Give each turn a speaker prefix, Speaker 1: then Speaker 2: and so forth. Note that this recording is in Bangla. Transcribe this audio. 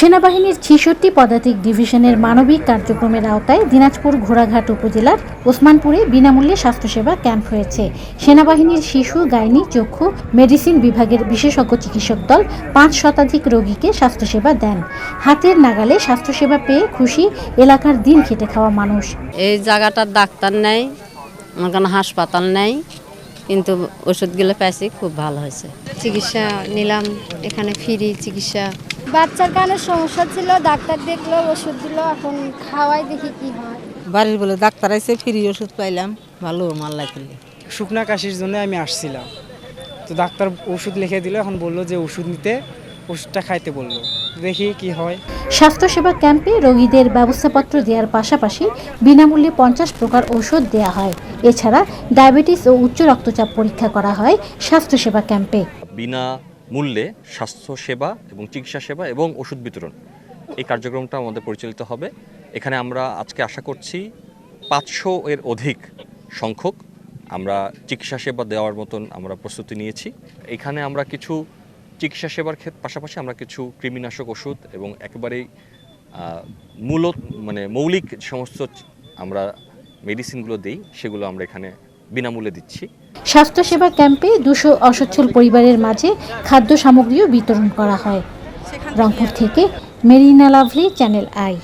Speaker 1: সেনাবাহিনীর ছিষট্টি পদাতিক ডিভিশনের মানবিক কার্যক্রমের আওতায় দিনাজপুর ঘোড়াঘাট উপজেলার ওসমানপুরে বিনামূল্যে স্বাস্থ্যসেবা ক্যাম্প হয়েছে। সেনাবাহিনীর শিশু গাইনি চক্ষু মেডিসিন বিভাগের বিশেষজ্ঞ চিকিৎসক দল পাঁচ শতাধিক রোগীকে স্বাস্থ্যসেবা দেন। হাতের নাগালে স্বাস্থ্যসেবা পেয়ে খুশি এলাকার দিন খেটে খাওয়া মানুষ।
Speaker 2: এই জায়গাটার ডাক্তার নেই আমার কোনো হাসপাতাল নেই কিন্তু ওষুধগুলো পেয়েছি খুব ভালো হয়েছে।
Speaker 3: চিকিৎসা নিলাম এখানে ফ্রি চিকিৎসা
Speaker 4: বাচ্চার কানের সমস্যা ছিল ডাক্তার দেখল ওষুধ দিল এখন খাওয়াই দেখি কি হয়।
Speaker 5: বাড়ির বলে ডাক্তার আইসে ফ্রি ওষুধ পাইলাম ভালো মাল লাগলে
Speaker 6: শুকনা কাশির জন্য আমি আসছিলাম। তো ডাক্তার ওষুধ লিখে দিল এখন বলল যে ওষুধ নিতে ওষুধটা খাইতে বলল। দেখি কি হয়।
Speaker 1: স্বাস্থ্যসেবা ক্যাম্পে রোগীদের ব্যবস্থাপত্র দেওয়ার পাশাপাশি বিনামূল্যে পঞ্চাশ প্রকার ওষুধ দেওয়া হয়। এছাড়া ডায়াবেটিস ও উচ্চ রক্তচাপ পরীক্ষা করা হয় স্বাস্থ্যসেবা ক্যাম্পে।
Speaker 7: বিনা মূল্যে স্বাস্থ্য সেবা এবং চিকিৎসা সেবা এবং ওষুধ বিতরণ। এই কার্যক্রমটা আমাদের পরিচালিত হবে। এখানে আমরা আজকে আশা করছি পাঁচশো এর অধিক সংখ্যক আমরা চিকিৎসা সেবা দেওয়ার মতন আমরা প্রস্তুতি নিয়েছি। এখানে আমরা কিছু চিকিৎসা সেবার পাশাপাশি আমরা কিছু কৃমিনাশক ওষুধ এবং একেবারেই মূলত মানে মৌলিক সমস্ত আমরা মেডিসিনগুলো দিই, সেগুলো আমরা এখানে বিনামূল্যে দিচ্ছি।
Speaker 1: স্বাস্থ্যসেবা ক্যাম্পে দুশো অসচ্ছল পরিবারের মাঝে খাদ্য সামগ্রীও বিতরণ করা হয়। রংপুর থেকে মেরিনা লাভলি চ্যানেল আই।